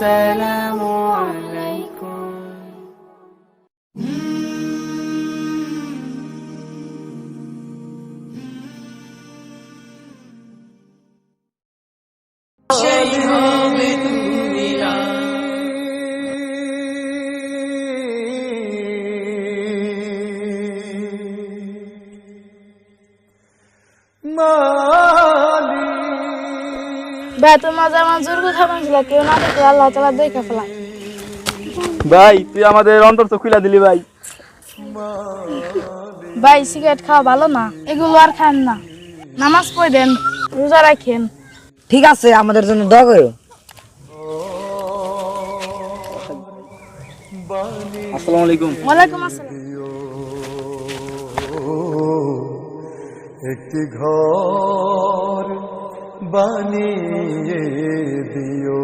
السلام عليكم মাঝে আমার জোর কথা বলছিল কেউ না দেখলে আল্লাহ তালা দেখে ফেলা ভাই তুই আমাদের অন্তর তো খুলে দিলি ভাই। ভাই সিগারেট খাওয়া ভালো না? এগুলো আর খান না। নামাজ পড়ে দেন রোজা রাখেন। ঠিক আছে আমাদের জন্য দোয়া করো। আসসালামু আলাইকুম। ওয়ালাইকুম আসসালাম। একটি ঘর বানিয়ে দিও